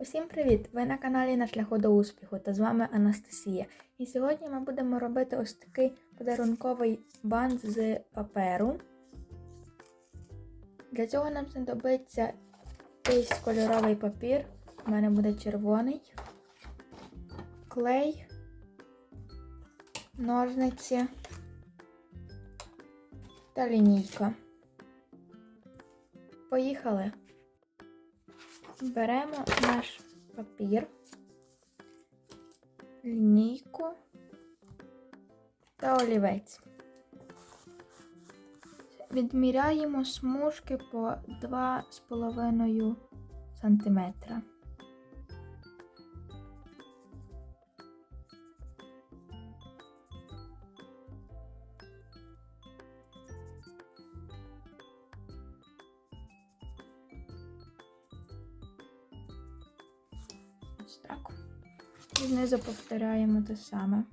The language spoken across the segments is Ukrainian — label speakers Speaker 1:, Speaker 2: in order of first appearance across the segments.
Speaker 1: Усім привіт! Ви на каналі На шляху до успіху та з вами Анастасія. І сьогодні ми будемо робити ось такий подарунковий бант з паперу. Для цього нам знадобиться якийсь кольоровий папір. У мене буде червоний, клей, ножниці та лінійка. Поїхали! Беремо наш папір, лінійку та олівець. Відміряємо смужки по 2,5 см. Ось так. І знизу повторяємо те саме.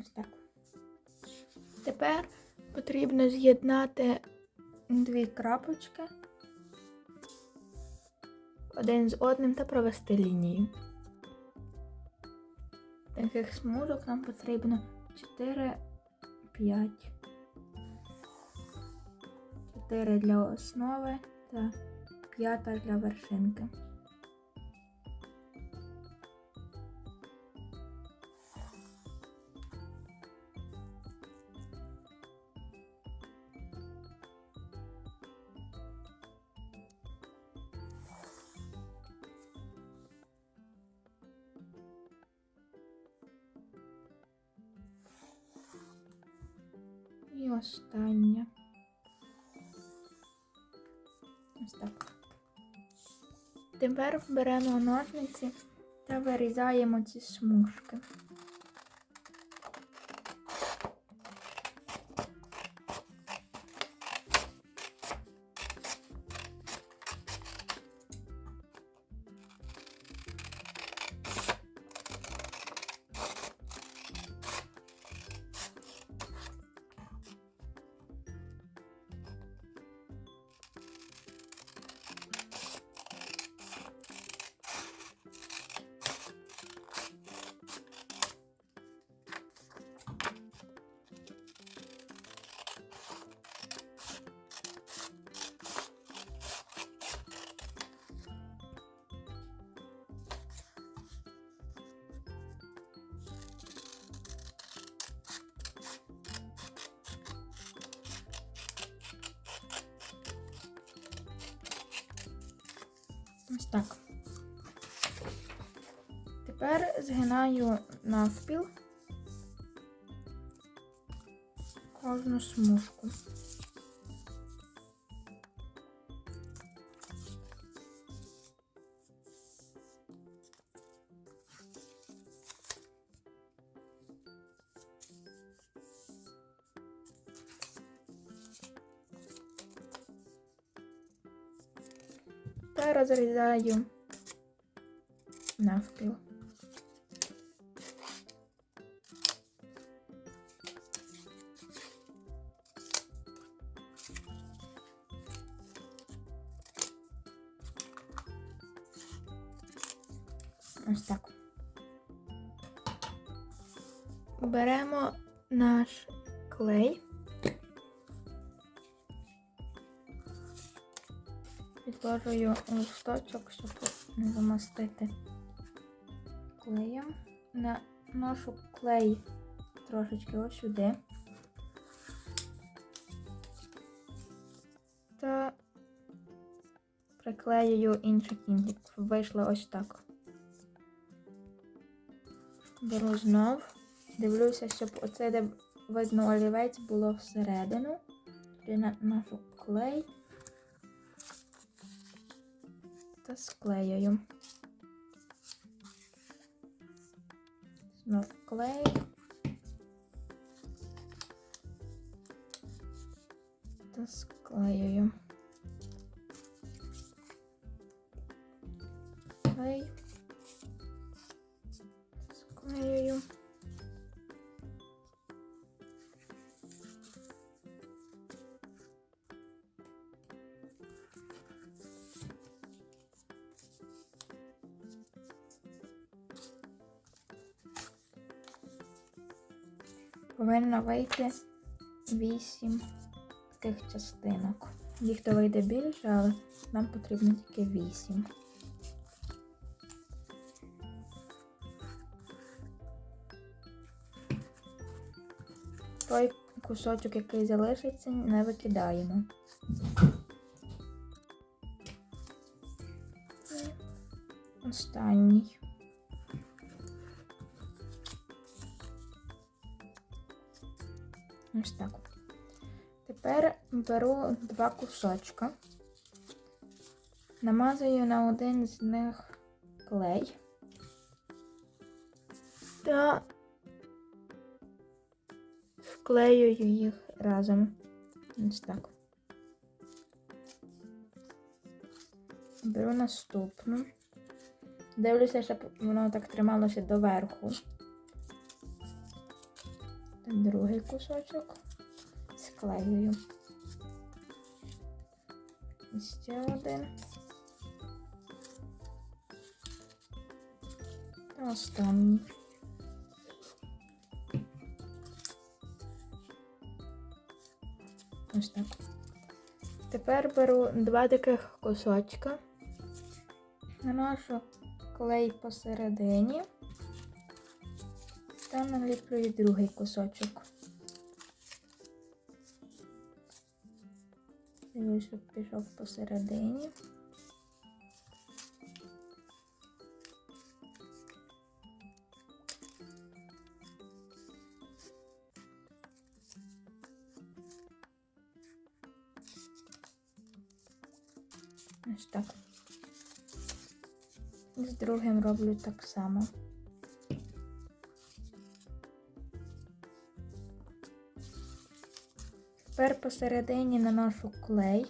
Speaker 1: Ось так. Тепер потрібно з'єднати дві крапочки один з одним та провести лінію. Таких смужок нам потрібно 4, 5. 4 для основи та 5 для вершинки. І останнє. Ось так. Тепер беремо ножниці та вирізаємо ці смужки. Ось так. Тепер згинаю навпіл кожну смужку. Та розрізаю навпіл. Ось так. Беремо наш клей. Підложую листочок, щоб не замастити клеєм. Наношу клей трошечки ось сюди. Та приклеюю інший кінчик. Вийшло ось так. Беру знов. Дивлюся, щоб оце, де видно олівець, було всередину. Тоді наношу клей та склеюю. Знов клей. та склеюю. Клей. Склеюю. Повинно вийти 8 таких частинок. Їх то вийде більше, але нам потрібно тільки 8. Той кусочок, який залишиться, не викидаємо. Останній. Ось так. Тепер беру два кусочка, намазую на один з них клей та вклеюю їх разом. Ось так. Беру наступну. Дивлюся, щоб воно так трималося доверху. Другий кусочок склеюю. Ще один. Та останній. Ось так. Тепер беру два таких кусочка, наношу клей посередині та наліплюю другий кусочок. Дивлюсь, щоб пішов посередині. Ось так. З другим роблю так само. Тепер посередині наношу клей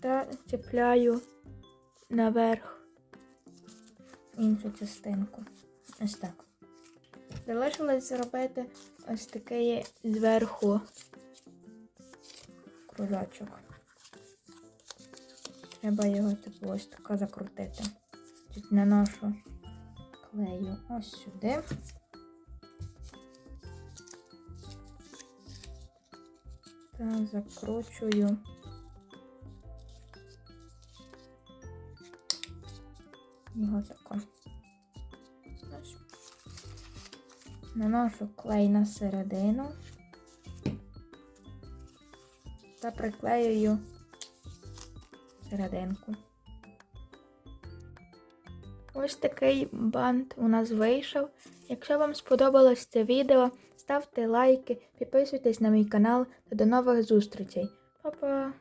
Speaker 1: та чіпляю наверх іншу частинку. Ось так. Залишилось зробити ось такий зверху кружочок. Треба його типу ось тако закрутити. Тут наношу клею ось сюди. Та закручую. Його тако. Наношу клей на середину та приклеюю серединку. Ось такий бант у нас вийшов. Якщо вам сподобалось це відео, ставте лайки, підписуйтесь на мій канал та до нових зустрічей. Па-па!